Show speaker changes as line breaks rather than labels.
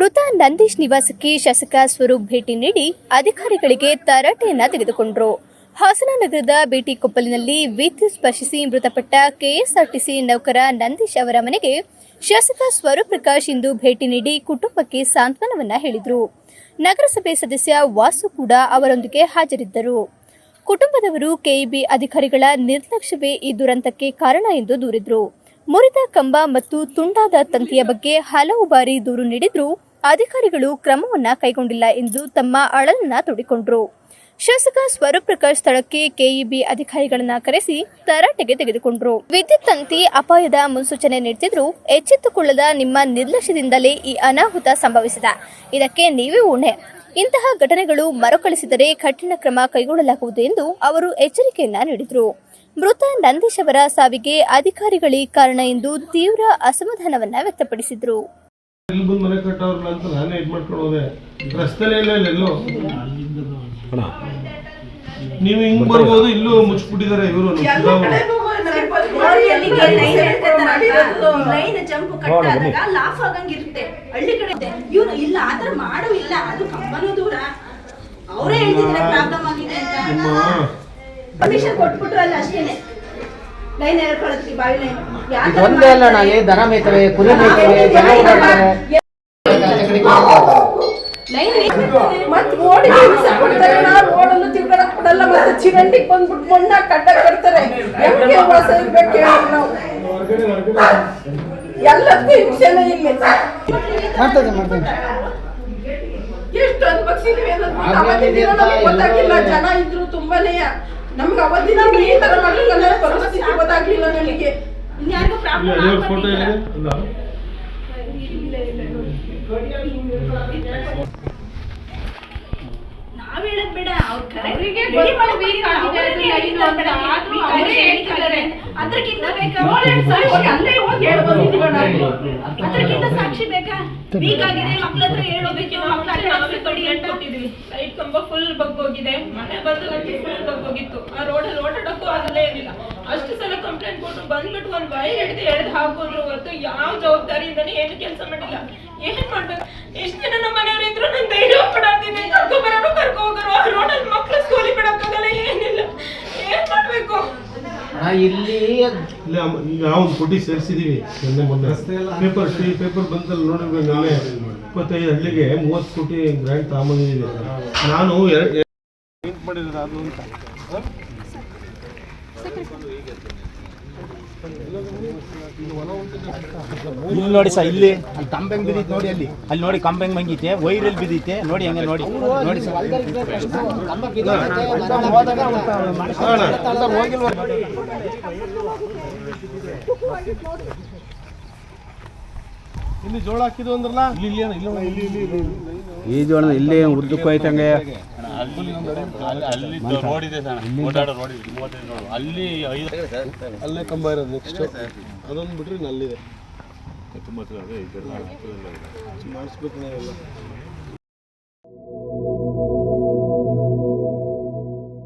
ಮೃತ ನಂದೀಶ್ ನಿವಾಸಕ್ಕೆ ಶಾಸಕ ಸ್ವರೂಪ್ ಭೇಟಿ ನೀಡಿ ಅಧಿಕಾರಿಗಳಿಗೆ ತರಾಟೆಯನ್ನ ತೆಗೆದುಕೊಂಡರು. ಹಾಸನ ನಗರದ ಬೇಟಿ ಕೊಪ್ಪಲಿನಲ್ಲಿ ವಿದ್ಯುತ್ ಸ್ಪರ್ಶಿಸಿ ಮೃತಪಟ್ಟ ಕೆಎಸ್ಆರ್ಟಿಸಿ ನೌಕರ ನಂದೀಶ್ ಅವರ ಮನೆಗೆ ಶಾಸಕ ಸ್ವರೂಪ್ ಪ್ರಕಾಶ್ ಇಂದು ಭೇಟಿ ನೀಡಿ ಕುಟುಂಬಕ್ಕೆ ಸಾಂತ್ವನವನ್ನ ಹೇಳಿದರು. ನಗರಸಭೆ ಸದಸ್ಯ ವಾಸು ಕೂಡ ಅವರೊಂದಿಗೆ ಹಾಜರಿದ್ದರು. ಕುಟುಂಬದವರು ಕೆಇಬಿ ಅಧಿಕಾರಿಗಳ ನಿರ್ಲಕ್ಷ್ಯವೇ ಈ ದುರಂತಕ್ಕೆ ಕಾರಣ ಎಂದು ದೂರಿದರು. ಮುರಿದ ಕಂಬ ಮತ್ತು ತುಂಡಾದ ತಂತಿಯ ಬಗ್ಗೆ ಹಲವು ಬಾರಿ ದೂರು ನೀಡಿದ್ರೂ. ಅಧಿಕಾರಿಗಳು ಕ್ರಮವನ್ನ ಕೈಗೊಂಡಿಲ್ಲ ಎಂದು ತಮ್ಮ ಅಳಲನ್ನ ತೋಡಿಕೊಂಡರು. ಶಾಸಕ ಸ್ವರೂಪ್ ಪ್ರಕಾಶ್ ಸ್ಥಳಕ್ಕೆ ಕೆಇಬಿ ಅಧಿಕಾರಿಗಳನ್ನ ಕರೆಸಿ ತರಾಟೆಗೆ ತೆಗೆದುಕೊಂಡರು. ವಿದ್ಯುತ್ ತಂತಿ ಅಪಾಯದ ಮುನ್ಸೂಚನೆ ನೀಡುತ್ತಿದ್ರು ಎಚ್ಚೆತ್ತುಕೊಳ್ಳದ ನಿಮ್ಮ ನಿರ್ಲಕ್ಷ್ಯದಿಂದಲೇ ಈ ಅನಾಹುತ ಸಂಭವಿಸಿದ. ಇದಕ್ಕೆ ನೀವೇ ಉಣೆ ಇಂತಹ ಘಟನೆಗಳು ಮರುಕಳಿಸಿದರೆ ಕಠಿಣ ಕ್ರಮ ಕೈಗೊಳ್ಳಲಾಗುವುದು ಎಂದು ಅವರು ಎಚ್ಚರಿಕೆಯನ್ನ ನೀಡಿದರು. ಮೃತ ನಂದೀಶ್ ಅವರ ಸಾವಿಗೆ ಅಧಿಕಾರಿಗಳೇ ಕಾರಣ ಎಂದು ತೀವ್ರ ಅಸಮಾಧಾನವನ್ನ ವ್ಯಕ್ತಪಡಿಸಿದರು.
ಇಲ್ಲಿ ಬಂದು ಮನೆ ಕಟ್ಟವ್ರಲ್ಲ ಅಂತ ನಾನೇ ಇದು ಮಾಡ್ಕೊಂಡು ಹೋದೆ. ರಸ್ತೆಲೇ ಇಲ್ಲ ಇಲ್ಲ ಎಲ್ಲೋ. ನೀವು ಹಿಂಗ್ ಬರ್ಬೋದು ಇಲ್ಲೂ ಮುಚ್ಚಿಬಿಟ್ಟಿದ್ದಾರೆ ಇವರು
ಲೈನ್ ಜಂಪ್ ಕಟ್ಟಾದಾಗ ಲಾಫ್ ಆಗಂಗಿರುತ್ತೆ. ಹಳ್ಳಿ ಕಡೆ ಇವನು ಇಲ್ಲ ಆತರ ಮಾಡು ಇಲ್ಲ. ಅದು ಕಂಪನೂ ದೂರ. ಅವರೇ ಹೇಳ್ತಿದ್ರೆ ಪ್ರಾಬ್ಲಮ್ ಆಗಿದೆ ಅಂತ. ಪರ್ಮಿಷನ್ ಕೊಟ್ಬಿಟ್ರು ಅಲ್ಲ ಅಷ್ಟೇನೆ. ಲೈನ್ ಹೇಳ್ಕೊಳತ್ತಿ ಬಾವಿ ಲೈನ್.
ಇದೊಂದೇ ಅಲ್ಲ ಅಣ್ಣ ಏ ದನ ಮೇಯ್ತವೆ ಕುರಿ ಮೇಯ್ತವೆ ಜನ ಓಡಾಡ್ತಾರೆ
ಲೈನ್
ಮತ್ ರೋಡಿಗೆ ಹಿಂಸೆ ಕೊಡ್ತಾರೆ ನಾವು ರೋಡನ್ನು ತಿರ್ಗಾಡಕ್ ಬಿಡಲ್ಲ ಮತ್ತೆ ಚಿರಂಡಿಗೆ ಬಂದ್ಬಿಟ್ಟು ಮಣ್ಣ ಕಡ್ಡ ಕಟ್ತಾರೆ. ಹೆಂಗೆ ವಾಸ ಇರ್ಬೇಕು ಹೇಳಿ ನಾವು. ಎಲ್ಲದಕ್ಕೂ ಹಿಂಸೆನೇ ಇಲ್ಲಿ.
ಮಾಡ್ತದೆ ಮಾಡ್ತದೆ.
ಎಷ್ಟು ಅನ್ಭವಿಸಿದ್ವಿ ಅನ್ನೋದು ಗೊತ್ತಾಗಿಲ್ಲ ಜನ ಇದ್ರು ತುಂಬಾನೇ. ನಮ್ಗೆ ಅವತ್ತಿನ ಈ ತರ ಮಾಡಲಿಲ್ಲ.
ಪ್ರಾಬ್ಲಮ್
ಫೋಟೋ ಇದೆ ಅಲ್ಲ.
ನಾವ್ ಹೇಳದ್ ಬೇಡ. ಅವ್ರ ಹೇಳ್ತಿದ್ದಾರೆ. ಅದ್ರಕ್ಕಿಂತ ಬೇಕಾ?
ಅಲ್ಲೇ ಹೋಗಿ
ಅದ್ರಕ್ಕಿಂತ ಸಾಕ್ಷಿ ಬೇಕಾ? ವೀಕ್ ಆಗಿದೆ ಮಕ್ಳ ಹತ್ರ ಹೇಳೋದಕ್ಕೆ ಮಕ್ಳ ಹತ್ರ ಕೊಡಿ ಅಂತ.
ಕೊಟ್ಟಿದೀವಿ ಲೈಟ್ ಕಂಬ ಫುಲ್ ಬಗ್ಗೋಗಿದೆ. ಮನೆ ಬಂದು ಫುಲ್ ಬಗ್ಗೋಗಿತ್ತು. ಆ ರೋಡಲ್ಲಿ ಕಂಪ್ಲೇಂಟ್ ಕೊಟ್ಟು ಬಂದ್ಬಿಟ್ಟು ಒಂದು ವೈರ್ ಹಿಡಿದು ಎಳ್ದು ಹಾಕೋದ್ರು ಹೊರತು ಯಾವ ಜವಾಬ್ದಾರಿಯಿಂದನೇ ಏನು ಕೆಲಸ ಮಾಡಿಲ್ಲ. ಏನ್ ಮಾಡ್ಬೇಕು? ಎಷ್ಟು ಜನ ನಮ್ಮ ಮನೆಯವ್ರು ಇದ್ರು ನಾನು ಧೈರ್ಯ ಪಡಾಡ್ತಿದ್ದೆ ಕರ್ಕೊ ಬರೋರು ಕರ್ಕೊ ಹೋಗೋರು. ಆ ರೋಡಲ್ಲಿ ಮಕ್ಳು ಸ್ಕೂಲಿ ಬಿಡಕ್ಕಾಗಲ್ಲ ಏನಿಲ್ಲ. ಏನ್ ಮಾಡ್ಬೇಕು?
ಇಲ್ಲಿ
ನಾವು ಪುಟಿ ಸೇರಿಸಿದೀವಿ. ಮೊನ್ನೆ ಮೊನ್ನೆ ಪೇಪರ್ ಟೀ ಪೇಪರ್ ಬಂದಲ್ಲಿ ನೋಡಿದ್ರೆ ನಾನೇ ಇಪ್ಪತ್ತೈದು ಹಳ್ಳಿಗೆ ಮೂವತ್ತು ಕೋಟಿ ಗ್ರ್ಯಾಂಟ್ ತಾಮಿದ್ದೀನಿ ನಾನು ಮಾಡಿರೋದು ಅದು ಅಂತ?
ಇಲ್ಲಿ ನೋಡಿ ಸರ್ ಇಲ್ಲಿ. ಅಲ್ಲಿ ಕಂಬೆಂಗ್ ಬಿದ್ದೈತೆ ನೋಡಿ ಅಲ್ಲಿ. ಅಲ್ಲಿ ನೋಡಿ ಕಂಬೆಂಗ್ ಬಂಗೈತೆ ವೈರಲ್ಲಿ ಬಿದ್ದೈತೆ ನೋಡಿ ಹಂಗೆ ನೋಡಿ. ನೋಡಿ ಸರ್.
ಕಂಬ
ಇಲ್ಲಿ ಜೋಳ ಹಾಕಿದ್ವು ಅಂದ್ರಲ್ಲ? ಇಲ್ಲಿ ಇಲ್ಲಿ ಅಣ್ಣ, ಇಲ್ಲಿ ಇಲ್ಲಿ ಇಲ್ಲಿ ರೋಡ್
ಇದೆ ಜೋಳ ರೋಡ್ ಅಲ್ಲಿ ಐತಂಗೆ
ಅಲ್ಲೇ ಕಂಬ ಇರೋದು ನೆಕ್ಸ್ಟ್ ಅದೊಂದು ಬಿಟ್ರೆ ಅಲ್ಲಿದೆ. ಮಾಡಿಸ್ಬೇಕು ನಾವೆಲ್ಲ.